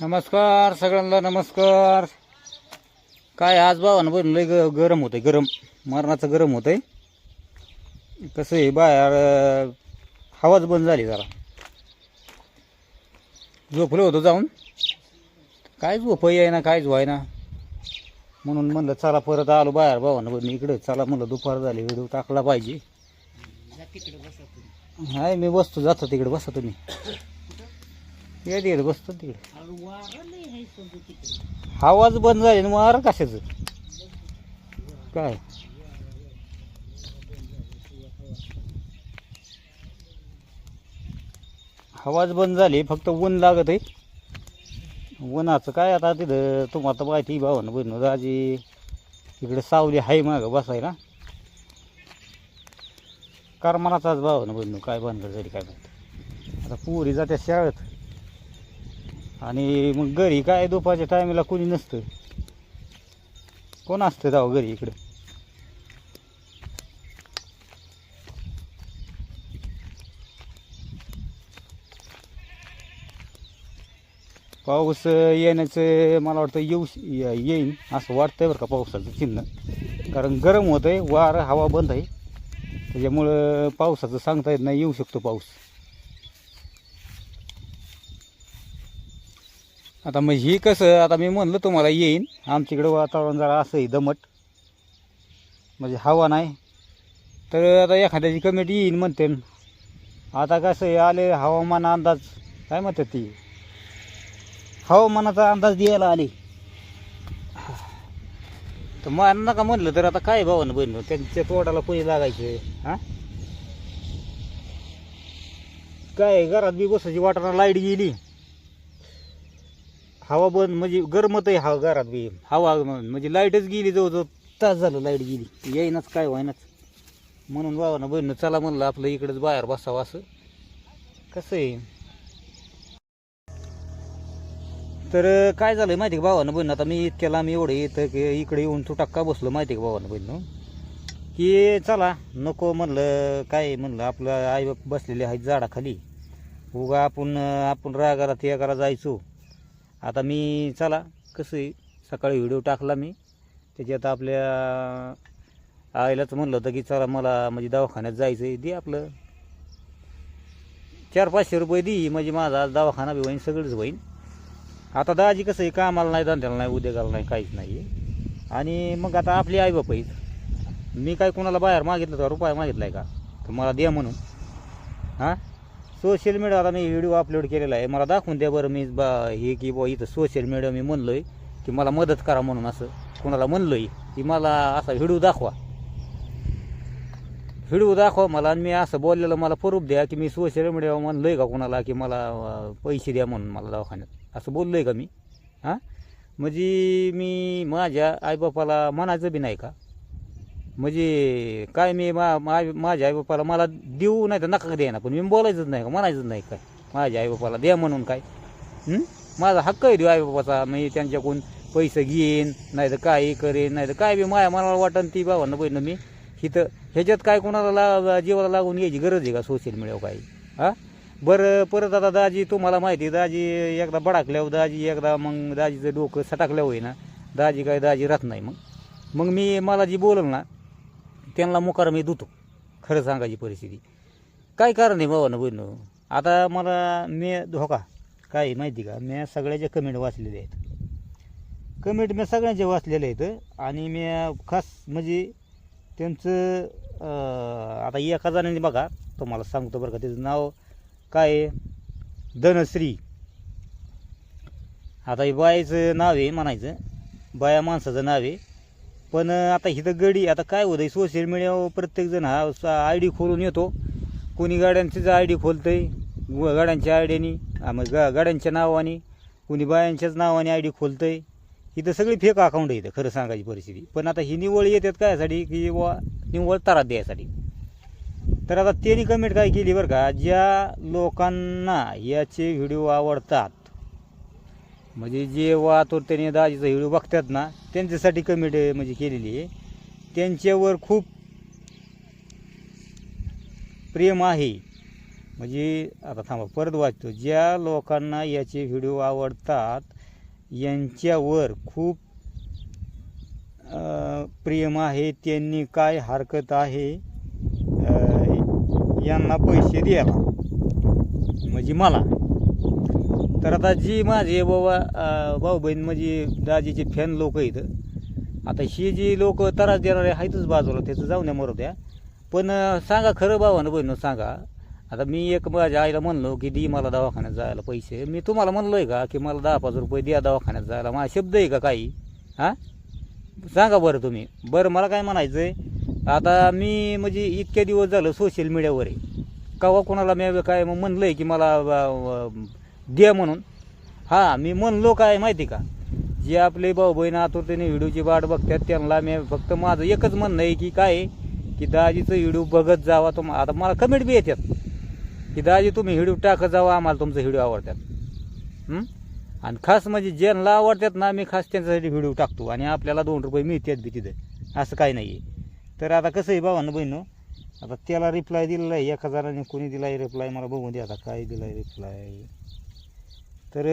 नमस्कार सगळ्यांना नमस्कार. काय आज भावानं बनलंय ग गरम होतंय गरम. मरणाचं गरम होतंय. कसं आहे बाहेर हवाच बंद झाली जरा. झोपलो होतो जाऊन. काय झोप ना कायच व्हाय ना म्हणून म्हणलं चला परत आलो बाहेर भावानं बन इकडं. चला म्हणलं दुपार झाली व्हिडिओ टाकला पाहिजे. हाय मी बसतो जातो तिकडे बसा तुम्ही. या तिकडे बसतो तिकडे. आवाज बंद झाले ना मार कशाचं? काय? आवाज बंद झाली फक्त ऊन लागत आहे. उन्हाचं काय आता तिथं तुम्हाला तर माहिती भावानं बहिण राजी इकडे सावली आहे मागं बसायला. करमानाचाच भावानं बहिण काय भानगड झाली काय माहिती. आता पुरी जात्या शाळेत आणि मग घरी काय दुपारच्या टायमाला कोणी नसतं. कोण असतं जावं घरी इकडं? पाऊस येण्याचं मला वाटतं येऊ येईन असं वाटतंय बरं का पावसाचं चिन्ह. कारण गरम होतं आहे वार हवा बंद आहे. त्याच्यामुळं पावसाचं सांगता येत नाही येऊ शकतो पाऊस. आता मग ही कसं आता मी म्हणलं तुम्हाला येईन. आमच्याकडे वातावरण जरा असं आहे दमट. म्हणजे हवा नाही. तर आता एखाद्याची कमिटी येईन म्हणते. आता कसं आहे आले हवामान अंदाज. काय म्हणतात ती? हवामानाचा अंदाज द्यायला आले. तर मान नका म्हणलं तर आता काय भावानं बहिण? त्यांच्या तोडाला कोणी लागायचं? हां? काय घरात बी बसायची वाटाणा लाइट गेली. हवा बंद म्हणजे गरमत आहे हवा घरात बी हवा म्हणजे लाईटच गेली जवळजवळ. तास झालं लाइट गेली. येईनाच काय व्हायनाच म्हणून बाबानं बहिणं चला म्हणलं आपलं इकडंच बाहेर बसावं असं. कसं आहे? तर काय झालं माहिती का भावानं बहिण आता मी इतक्याला मी एवढं येतं की इकडे येऊन तू टक्का बसलो माहिती का भावानं बहिण की चला नको म्हणलं काय म्हणलं आपलं आई बसलेले आहेत झाडाखाली. उगा आपण आपण रागाला ते करा जायचो. आता मी चला कसं आहे सकाळी व्हिडिओ टाकला मी. त्याच्यात आपल्या आईलाच म्हणलं होतं की चला मला म्हणजे दवाखान्यात जायचं आहे दे आपलं. चार पाचशे रुपये दे म्हणजे माझा आज दवाखाना बी होईन सगळंच होईन. आता दाजी कसं आहे कामाला नाही धंद्याला नाही उद्योगाला नाही काहीच नाही. आहे आणि मग आता आपली आई बाप मी काय कोणाला बाहेर मागितलं का रुपया मागितला आहे का? तर मला द्या म्हणून. हां? सोशल मीडियावर आता मी व्हिडिओ अपलोड केलेला आहे. मला दाखवून द्या बरं मी बा हे की बुवा इथं सोशल मीडिया मी म्हणलो आहे की मला मदत करा म्हणून असं. कोणाला म्हणलो आहे की मला असा व्हिडिओ दाखवा. व्हिडिओ दाखवा मला आणि मी असं बोललेलं मला प्रूफ द्या की मी सोशल मीडियावर म्हणलो आहे का कोणाला की मला पैसे द्या म्हणून मला दवाखान्यात. असं बोललो आहे का मी? हां? म्हणजे मी माझ्या आईबापाला म्हणायचं बी नाही का? म्हणजे काय मी मा मा- माझ्या आईबापाला मला देऊ नाही तर नका द्या ना पण मी बोलायचंच नाही का? म्हणायचंच नाही काय? माझ्या आईबापाला द्या म्हणून काय? हं? माझा हक्क आहे देऊ आईबापाचा. मी त्यांच्याकडून पैसे घेईन नाही तर काही करेन नाही तर काय बी माया मनाला वाटन ती बाबांना बहिणं मी. इथं ह्याच्यात काय कोणाला ला जीवाला लागून यायची गरज आहे का सोशल मीडियावर काही? हां? बरं परत आता दाजी तुम्हाला माहिती आहे दाजी एकदा बडाकल्यावर दाजी एकदा मग दाजीचं डोकं सटाकल्यावर आहे ना दाजी काय दाजी राहत नाही मग. मग मी मला जी बोलल ना त्यांना मुकार मी देतो. खरं सांगायची परिस्थिती. काय कारण आहे बाबानं बहिणं? आता मला मी हो धोका काय माहिती का? मी सगळ्याच्या कमेंट वाचलेले आहेत. कमेंट मी सगळ्यांचे वाचलेले आहेत आणि मी खास म्हणजे त्यांचं आता एका जणांनी बघा तुम्हाला सांगतो बरं का त्याचं नाव काय आहे? धनश्री. आता हे बायाचं नाव आहे म्हणायचं. बाया माणसाचं नाव आहे. पण आता हिथं गडी आता काय होतं सोशल मीडियावर प्रत्येकजण हा आय डी खोलून येतो. कोणी गाड्यांचीच आय डी खोलतंय गाड्यांच्या गाड्यांच्या डीने मग गा गाड्यांच्या नावाने कोणी बायांच्याच नावाने आय डी खोलतंय. इथं सगळी फेक अकाउंट आहे इथं खरं सांगायची परिस्थिती. पण आता ही निवळ येतात कायसाठी की वा निव्वळ तारात द्यायसाठी. तर आता त्यांनी कमेंट काय केली बरं का? ज्या लोकांना याचे व्हिडिओ आवडतात म्हणजे जे वाहतूर दाजीचा व्हिडिओ बघतात ना त्यांच्यासाठी कमेंट म्हणजे केलेली आहे. त्यांच्यावर खूप प्रेम आहे. म्हणजे आता थांबा परत वाचतो. ज्या लोकांना याचे व्हिडिओ आवडतात यांच्यावर खूप प्रेम आहे. त्यांनी काय हरकत आहे यांना पैसे द्यायला म्हणजे मला. तर आता जी माझे बाबा भाऊ बहीण म्हणजे दाजीचे फॅन लोक आहेत. आता ही जी लोक त्रास देणारे आहेतच बाजूला त्याचं जाऊ द्या मरू द्या. पण सांगा खरं भावानं बहिणं सांगा. आता मी एक माझ्या आईला म्हणलो की दी मला दवाखान्यात जायला पैसे. मी तुम्हाला म्हणलो आहे का की मला दहा पाच रुपये द्या दवाखान्यात जायला. माझा शब्द आहे का काही? हां? सांगा बरं तुम्ही. बरं मला काय म्हणायचं आहे आता मी म्हणजे इतके दिवस झालं सोशल मीडियावर आहे. कवा कोणाला मी काय मग म्हणलं आहे की मला द्या म्हणून. हां मी म्हणलो काय माहिती का? जे आपले भाऊ बहीण आतुरतेने व्हिडिओची वाट बघतात त्यांना मी फक्त माझं एकच म्हणणं आहे की काय की दाजीचं व्हिडिओ बघत जावा तुम आता मला कमेंट बी येतात. की दाजी तुम्ही व्हिडिओ टाकत जावा आम्हाला तुमचं व्हिडिओ आवडतात. आणि खास म्हणजे ज्यांना आवडतात ना मी खास त्यांच्यासाठी व्हिडिओ टाकतो. आणि आपल्याला दोन रुपये मिळतात बी तिथं. असं काही नाही आहे. तर आता कसं आहे भावानं बहिणं? आता त्याला रिप्लाय दिलेला आहे एका जणाने कोणी दिला आहे रिप्लाय मला बघून द्या आता काय दिला आहे रिप्लाय तर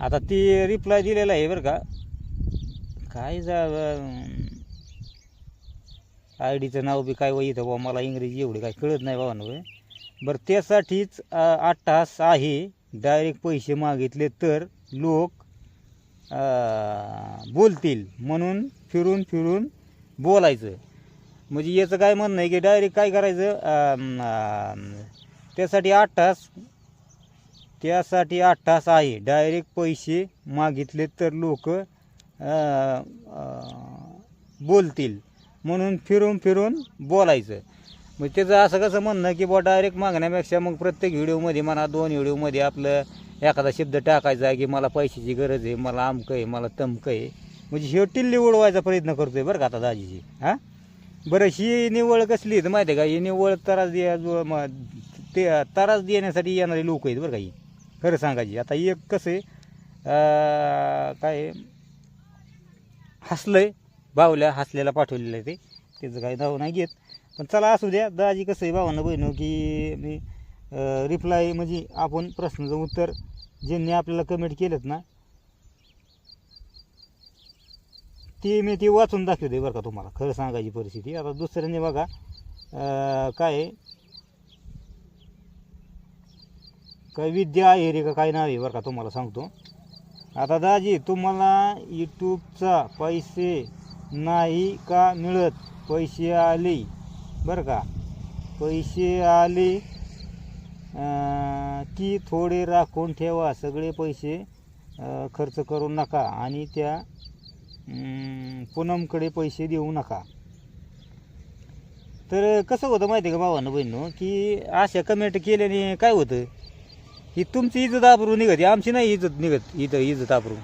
आता ती रिप्लाय दिलेला आहे बरं का. काय जा आय डीचं नाव बी काय वय इथं बाबा मला इंग्रजी एवढी काय कळत नाही बाबा बरं त्यासाठीच आठ तास आहे डायरेक्ट पैसे मागितले तर लोक बोलतील. म्हणून फिरून फिरून बोलायचं. म्हणजे याचं काय म्हणणं आहे की डायरेक्ट काय करायचं त्यासाठी आठ तास. त्यासाठी आठ तास आहे. डायरेक्ट पैसे मागितले तर लोक बोलतील. म्हणून फिरून फिरून बोलायचं. मग त्याचं असं कसं म्हणणं की बुवा डायरेक्ट मागण्यापेक्षा मग प्रत्येक व्हिडिओमध्ये म्हणा दोन व्हिडिओमध्ये आपलं एखादा शब्द टाकायचा आहे की मला पैशाची गरज आहे मला आमकं आहे मला तमकं आहे. म्हणजे हे टिल्ली उडवायचा प्रयत्न करतो आहे बरं का आता दाजीची हां? बरं ही निवळ कसली तर माहिती आहे का? ही निवळ तर ते त्रास देण्यासाठी येणारे लोक आहेत बरं काही खरं सांगायची आता एक कसं आहे काय काय आहे, हसलंय बावल्या हसलेला पाठवलेलं आहे ते. त्याचं काही दाव नाही घेत. पण चला असू द्या दाजी कसं आहे भावांना बहिणं की मी रिप्लाय म्हणजे आपण प्रश्नाचं उत्तर ज्यांनी आपल्याला कमेंट केलं ना ते मी ते वाचून दाखवते बरं का तुम्हाला. खरं सांगायची परिस्थिती. आता दुसऱ्याने बघा काय आहे, काय विद्या आहे रे का काय नाव आहे बरं का तुम्हाला सांगतो. आता दाजी तुम्हाला यूट्यूबचा पैसे नाही का मिळत? पैसे आले. बरं का? पैसे आले की थोडे राखून ठेवा. सगळे पैसे खर्च करू नका आणि त्या पूनमकडे पैसे देऊ नका. तर कसं होतं माहिती आहे का भावानं बहिणं की अशा कमेंट केल्याने काय होतं? ही तुमची इज्जत आबरू निघत. आमची नाही इज्जत निघत इथं इज्जत आबरू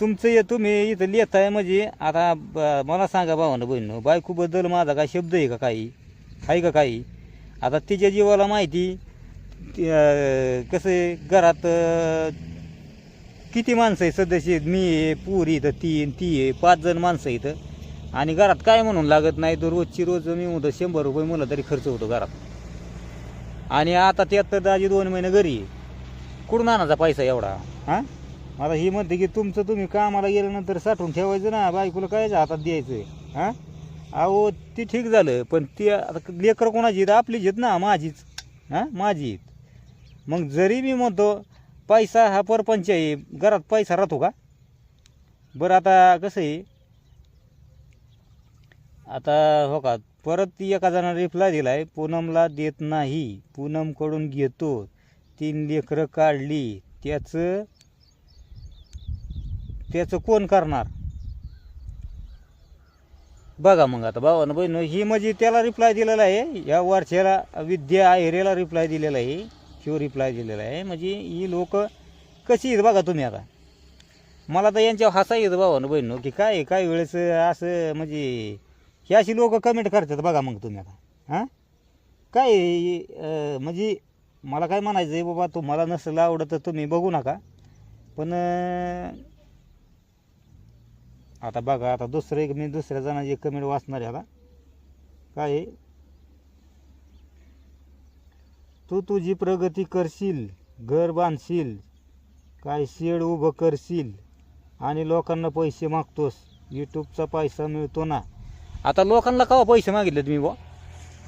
तुमचं हे तुम्ही इथं लिहिताय म्हणजे आता मला सांगा भावानं बहिणं बायकोबद्दल माझा काय शब्द आहे का काही? आहे का काही? आता तिच्या जीवाला माहिती ती, कसं आहे घरात किती माणसं आहे सदस्य मी आहे पूर इथं तीन ती आहे पाच जण माणसं इथं आणि घरात काय म्हणून लागत नाही? तर रोजची रोज मी म्हणतो शंभर रुपये म्हणलं तरी खर्च होतो घरात. आणि आता त्यात तर दाजी दोन महिने घरी. आहे. कुठून आणायचा पैसा एवढा? हां? मला ही म्हणते की तुमचं तुम्ही कामाला गेल्यानंतर साठवून ठेवायचं ना बायकोला कायच्या हातात द्यायचं हां? अहो ती ठीक झालं पण ती आता लेकर कोणाची आहेत? आपलीच आहेत ना माझीच. हां? माझी आहेत. मग जरी मी म्हणतो पैसा हा परपंच आहे घरात पैसा राहतो का? बरं आता कसं आहे? आता हो का परत ती एका जणाने रिप्लाय दिला आहे पूनमला देत नाही. पूनमकडून घेतो. तीन लेकरं काढली. त्याचं त्याचं कोण करणार? बघा मग आता भावानं बहिण ही म्हणजे त्याला रिप्लाय दिलेला आहे. या वर्षाला विद्या आहिरेला रिप्लाय दिलेला आहे. शिव रिप्लाय दिलेला आहे. म्हणजे ही लोक कशी आहेत बघा तुम्ही आता. मला तर यांच्यावर हसा येतं भावानं बहिण की काय काय वेळेस असं म्हणजे हे अशी लोक कमेंट करतात बघा मग तुम्ही आता. हां? काय अं, म्हणजे मला काय म्हणायचं आहे बाबा तुम्हाला नसेल आवडत तर तुम्ही बघू नका. पण अं, आता बघा आता दुसरं एक मी दुसऱ्या जणाची कमेंट वाचणार आहे आता. काय आहे? तू तुझी प्रगती करशील घर बांधशील काय शेड उभं करशील आणि लोकांना पैसे मागतोस यूट्यूबचा पैसा मिळतो ना? आता लोकांना केव्हा पैसे मागितले तुम्ही बुवा?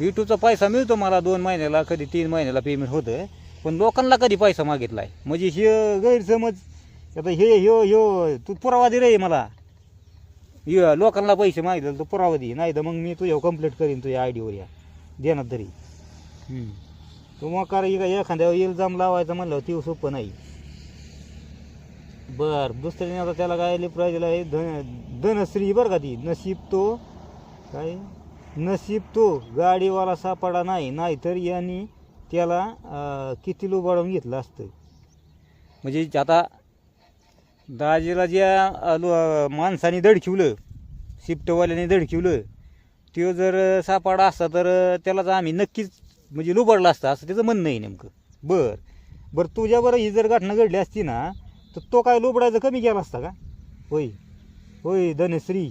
यूट्यूबचा पैसा मिळतो मला दोन महिन्याला कधी तीन महिन्याला पेमेंट होतं पण लोकांना कधी पैसा मागितला आहे म्हणजे हे गैरसमज आता हे ह्यो ह्यो तू पुरावा दे रे मला. लोकांना पैसे मागितले तर पुरावा दे नाही तर मग मी तुझ्या कंप्लीट करीन तुझ्या आय डीवर या. देणार तरी. तू मग का एखाद्या इल्जाम लावायचा म्हणलं ती सोपं नाही. बर दुसऱ्याने आता त्याला काय लिप्रायला आहे? धन धनश्री बरं का ती? नशीब तो काय? नशीब तो गाडीवाला सापडा नाही नाहीतर यांनी त्याला अं, किती लुबाडून घेतलं असतं. म्हणजे आता दाजीला ज्या लो- माणसाने दडकिवलं शिफ्टवाल्याने दडकिवलं तो जर सापडा असता तर त्यालाच आम्ही नक्कीच म्हणजे लुबाडला असता असं त्याचं म्हणणं आहे नेमकं. बर. बरं तुझ्याबरोबर ही जर घटना घडली असती ना तर तो काय लुबडायचं कमी केला असता का? होय. होय धनश्री.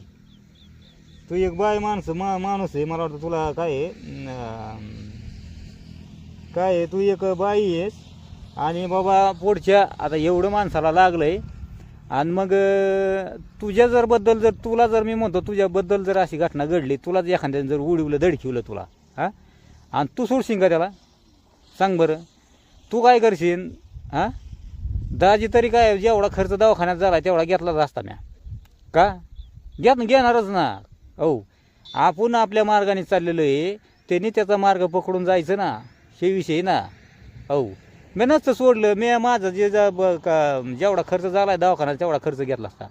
तू एक बाय माणसं मा माणूस आहे मला वाटतं तुला काय आहे? अं, काय आहे? तू एक बाई आहेस आणि बाबा पुढच्या आता एवढं माणसाला लागलं आहे आणि मग अं, तुझ्या जर बद्दल जर तुला जर मी म्हणतो तुझ्याबद्दल जर अशी घटना घडली तुला जर एखाद्याने जर उडवलं धडकिवलं तुला हां? आणि तू सोडशील का त्याला? सांग बरं. तू काय करशील? हां? दाजी तरी काय जेवढा खर्च दवाखान्यात झाला तेवढा घेतलाच असता म्या. का? घेत घेणारच ना. हो आपण आपल्या मार्गाने चाललेलो आहे त्यांनी त्याचा मार्ग पकडून जायचं ना हे विषय ना. हो मी नसतं सोडलं मी माझं जे जा ब का जेवढा खर्च झाला आहे दवाखान्यात तेवढा खर्च घेतला असता.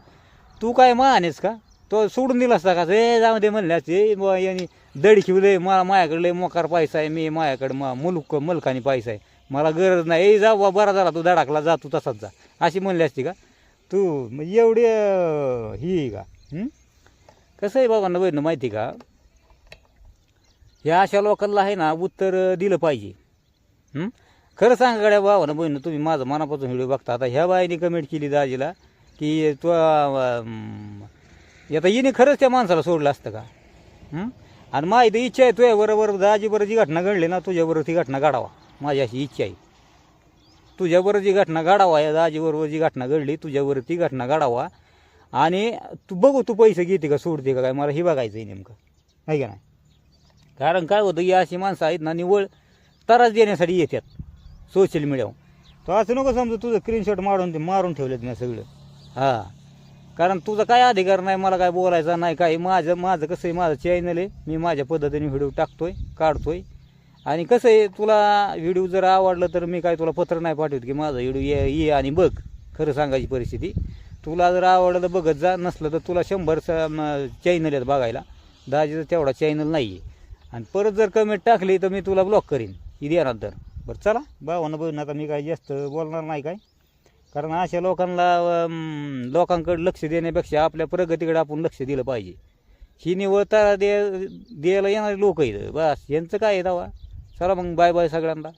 तू काय मानेस का? तो सोडून दिला असता का? हे जाऊ दे म्हणले असते. यांनी दडी खिवले मा माझ्याकडले मोकार पैसा आहे मी माझ्याकडे मा मुलक मुलकानी पैसा आहे. मला गरज नाही. ए जा बा बरा झाला तू धडाकला जा तू तसाच जा. अशी म्हणली असती का? तू एवढी ही का? कसं आहे बाबांना बहिणं माहिती का? ह्या अशा लोकांना आहे ना उत्तर दिलं पाहिजे. खरं सांगा गड्या भावानं बहिणं तुम्ही माझं मनापासून व्हिडिओ बघता. आता ह्या बाईने कमेंट केली दाजीला की तो आता हिने खरंच त्या माणसाला सोडलं असतं का? आणि आणि माहिती इच्छा आहे तुझ्या बरोबर दाजीबरोबर जी घटना घडली ना तुझ्याबरोबर ती घटना घडावा. माझी अशी इच्छा आहे. तुझ्याबरोबर जी घटना घडावा या दाजीबरोबर जी घटना घडली तुझ्याबरोबर ती घटना घडावा. आणि तू बघू तू पैसे घेते का सोडते का काय? मला हे बघायचं आहे नेमकं. आहे का नाही? कारण काय होतं की अशी माणसं आहेत ना निवळ त्रास देण्यासाठी येतात सोशल मीडियावर तो असं नको समजा तुझं स्क्रीनशॉट मारून ते मारून ठेवलेत मी सगळं. हां. कारण तुझा काय अधिकार नाही मला काय बोलायचा नाही काय माझं माझं कसं आहे माझं चॅनल आहे मी माझ्या पद्धतीने व्हिडिओ टाकतोय काढतोय. आणि कसं आहे तुला व्हिडिओ जर आवडलं तर मी काय तुला पत्र नाही पाठवत की माझा व्हिडिओ ये ये आणि बघ खरं सांगायची परिस्थिती. तुला जर आवडलं तर बघत जा नसलं तर तुला शंभर चॅनल आहेत बघायला. दहाजीचं तेवढा चॅनल नाही आहे आणि परत जर कमेंट टाकली तर मी तुला ब्लॉक करीन. ही देणार बरं चला. भावानं बघ आता मी काय जास्त बोलणार नाही काय? कारण अशा लोकांना लोकांकडे लक्ष देण्यापेक्षा आपल्या प्रगतीकडे आपण लक्ष दिलं पाहिजे. ही निवळता दे द्यायला येणारे लोक आहेत. बस यांचं काय आहे दावा? चला मग बाय बाय सगळ्यांना.